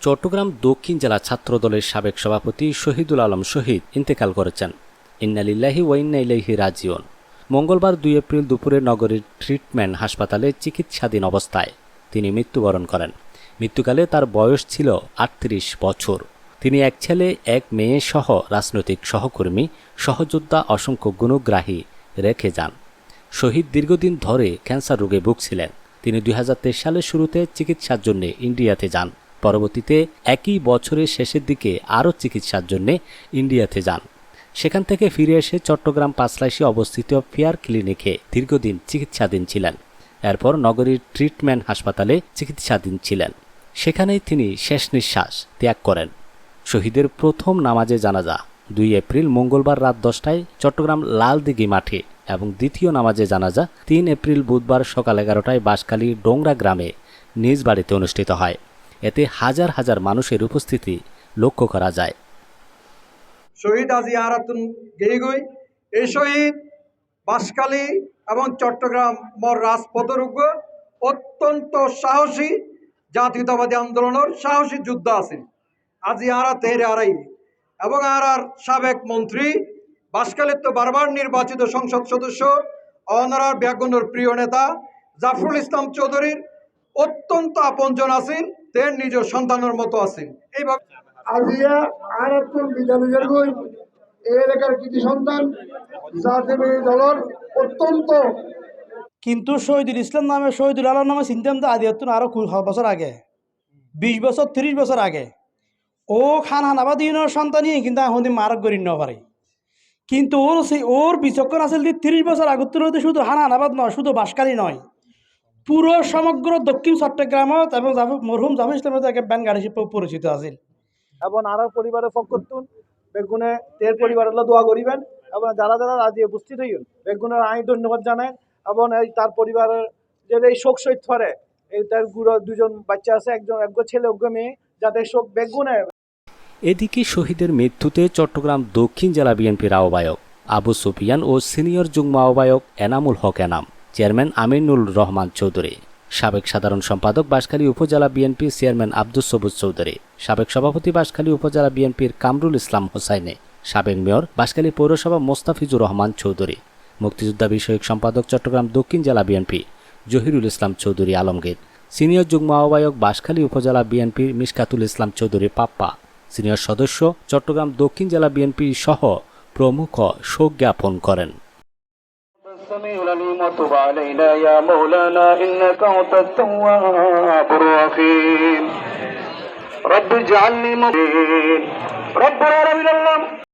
চট্টগ্রাম দক্ষিণ জেলা ছাত্রদলের সাবেক সভাপতি শহীদুল আলম শহীদ ইন্তেকাল করেছেন। ইন্নালিল্লাহি ওয়াইন্না রাজিউন। মঙ্গলবার দুই এপ্রিল দুপুরে নগরীর ট্রিটমেন্ট হাসপাতালে চিকিৎসাধীন অবস্থায় তিনি মৃত্যুবরণ করেন। মৃত্যুকালে তার বয়স ছিল আটত্রিশ বছর। তিনি এক ছেলে, এক মেয়ে সহ রাজনৈতিক সহকর্মী, সহযোদ্ধা অসংখ্য গুণগ্রাহী রেখে যান। শহীদ দীর্ঘদিন ধরে ক্যান্সার রোগে ভুগছিলেন। তিনি দুই হাজার তেইশ সালের শুরুতে চিকিৎসার জন্য ইন্ডিয়াতে যান। পরবর্তীতে একই বছরের শেষের দিকে আরও চিকিৎসার জন্য ইন্ডিয়াতে যান। সেখান থেকে ফিরে এসে চট্টগ্রাম পাঁচলাইশে অবস্থিত ফেয়ার ক্লিনিকে দীর্ঘদিন চিকিৎসাধীন ছিলেন। এরপর নগরীর ট্রিটমেন্ট হাসপাতালে চিকিৎসাধীন ছিলেন। সেখানেই তিনি শেষ নিঃশ্বাস ত্যাগ করেন। শহীদের প্রথম নামাজে জানাজা, দুই এপ্রিল মঙ্গলবার রাত দশটায় চট্টগ্রাম লালদিঘি মাঠে এবং দ্বিতীয় নামাজে জানাজা, তিন এপ্রিল বুধবার সকাল এগারোটায় বাঁশখালী ডোংরা গ্রামে নিজ বাড়িতে অনুষ্ঠিত হয়। এতে হাজার হাজার মানুষের উপস্থিতি লক্ষ্য করা যায়। শহীদ আজি আরাতুন গেইগুই। এই শহীদ বাঁশখালী এবং চট্টগ্রাম মর রাজপথরুগ্য অত্যন্ত সাহসী জাতীয়তাবাদী আন্দোলনের সাহসী যোদ্ধা আছেন আজি আরা তেহরে আড়াই এবং আর আর সাবেক মন্ত্রী, বাঁশখালীর তো বারবার নির্বাচিত সংসদ সদস্য, অনারার ব্যাগুনের প্রিয় নেতা, জাফরুল ইসলাম চৌধুরীর অত্যন্ত আপনজন আছেন। তের নিজ সন্তানের মতো আছেন। এইভাবে আজিয়া আর একজন বিদ্যালয়ের বই। এই এলাকার কৃতি সন্তান জাতীয় দলের অত্যন্ত কিন্তু শহীদুল ইসলাম নামে শহীদুল আলম নামে চিন্তাম তো আদি হতো আরও কু- বছর আগে। বিশ বছর ত্রিশ বছর আগে। ও খান হানাবাদ ইউনিয়নের সন্তানই কিন্তু এখন মারক করি ন পারে। কিন্তু ওর সেই ওর বিচক্ষণ আছিল যে ত্রিশ বছর আগত শুধু হানা হানাবাদ নয় শুধু বাসকালী নয়। পুরো সমগ্র দক্ষিণ চট্টগ্রামত এবং মরহুম জাফর ইসলামের একে ব্যান গাড়ি হিসেবে পরিচিত আছিল। এবং আর পরিবারের পক্ষতুন বেগুনে তের পরিবারের দোয়া করিবেন এবং যারা যারা আজ উপস্থিত হইন বেগুনের আমি ধন্যবাদ জানাই। এবং এই তার পরিবারের যে এই শোক সহিত এই তার গুরু দুজন বাচ্চা আছে একজন একগো ছেলে অজ্ঞ মেয়ে যাদের শোক বেগুনে এদিকে শহীদের মৃত্যুতে চট্টগ্রাম দক্ষিণ জেলা বিএনপির আহ্বায়ক আবু সুফিয়ান ও সিনিয়র যুগ্ম আহ্বায়ক এনামুল হক এনাম। চেয়ারম্যান আমিনুল রহমান চৌধুরী। সাবেক সাধারণ সম্পাদক বাঁশখালী উপজেলা বিএনপি চেয়ারম্যান আব্দুস সবুজ চৌধুরী। সাবেক সভাপতি বাঁশখালী উপজেলা বিএনপির কামরুল ইসলাম হোসাইনে। সাবেক মেয়র বাঁশখালী পৌরসভা মোস্তাফিজুর রহমান চৌধুরী। মুক্তিযোদ্ধা বিষয়ক সম্পাদক চট্টগ্রাম দক্ষিণ জেলা বিএনপি জহিরুল ইসলাম চৌধুরী আলমগীর। সিনিয়র যুগ্ম আহ্বায়ক বাঁশখালী উপজেলা বিএনপির মিসকাতুল ইসলাম চৌধুরী পাপ্পা। সিনিয়র সদস্য চট্টগ্রাম দক্ষিণ জেলা বিএনপি সহ প্রমুখ শোক জ্ঞাপন করেন। السميع العليم وتب علينا يا مولانا إنك أنت التواب الرحيم. رب اجعلني مبين رب العالمين